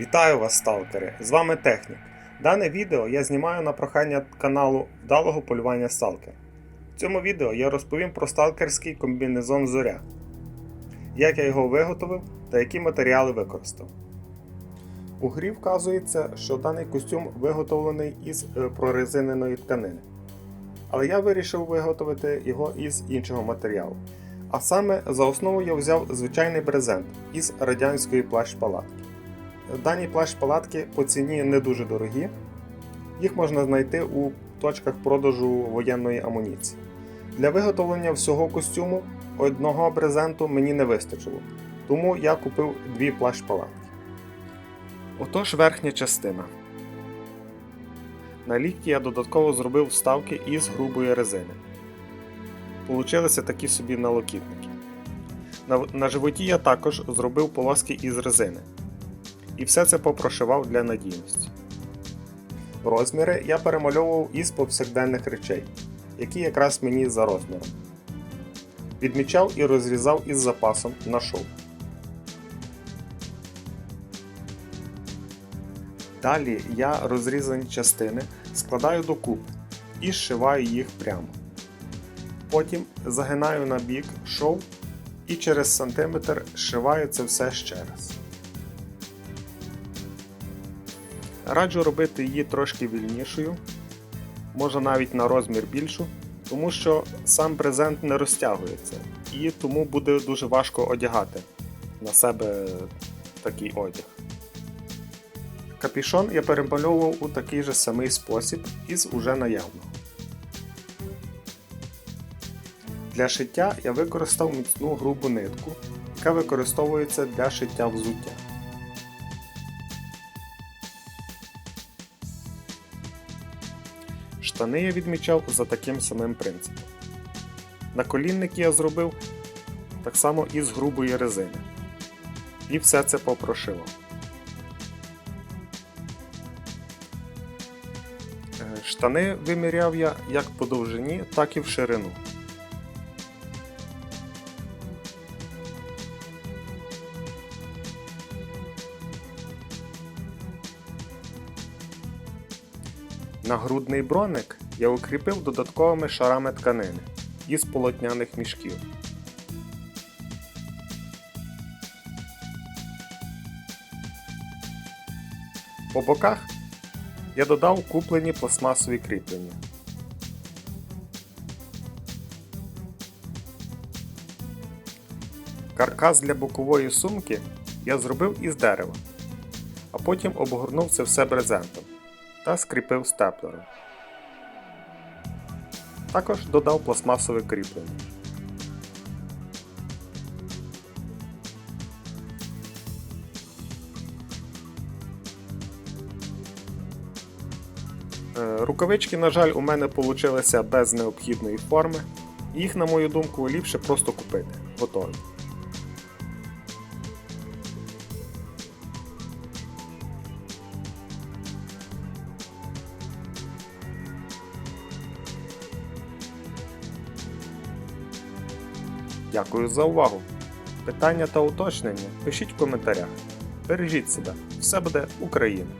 Вітаю вас, сталкери! З вами Технік. Дане відео я знімаю на прохання каналу вдалого полювання сталкер. В цьому відео я розповім про сталкерський комбінезон Зоря, як я його виготовив та які матеріали використав. У грі вказується, що даний костюм виготовлений із е, прорезиненої тканини. Але я вирішив виготовити його із іншого матеріалу. А саме за основу я взяв звичайний брезент із радянської плащ-палатки. Дані плащ-палатки по ціні не дуже дорогі. Їх можна знайти у точках продажу воєнної амуніції. Для виготовлення всього костюму одного брезенту мені не вистачило, тому я купив дві плащ-палатки. Отож верхня частина. На лікті я додатково зробив вставки із грубої резини. Получилися такі собі налокітники. На, животі я також зробив полоски із резини. І все це попрошивав для надійності. Розміри я перемальовував із повсякденних речей, які якраз мені за розміром. Відмічав і розрізав із запасом на шов. Далі я розрізані частини складаю докупи і зшиваю їх прямо. Потім загинаю на бік шов і через сантиметр зшиваю це все ще раз. Раджу робити її трошки вільнішою, може навіть на розмір більшу, тому що сам брезент не розтягується і тому буде дуже важко одягати на себе такий одяг. Капішон я перемальовував у такий же самий спосіб із уже наявного. Для шиття я використав міцну грубу нитку, яка використовується для шиття взуття. Штани я відмічав за таким самим принципом. Наколінник я зробив так само із грубої резини. І все це попрошивав. Е, Штани виміряв я як по довжині, так і в ширину. Нагрудний броник я укріпив додатковими шарами тканини із полотняних мішків. По боках я додав куплені пластмасові кріплення. Каркас для бокової сумки я зробив із дерева, а потім обгорнув це все брезентом та скріпив степлером. Також додав пластмасове кріплення. Е, Рукавички, на жаль, у мене получилися без необхідної форми. Їх, на мою думку, ліпше просто купити. Готові. Дякую за увагу. Питання та уточнення пишіть в коментарях. Бережіть себе, все буде Україна!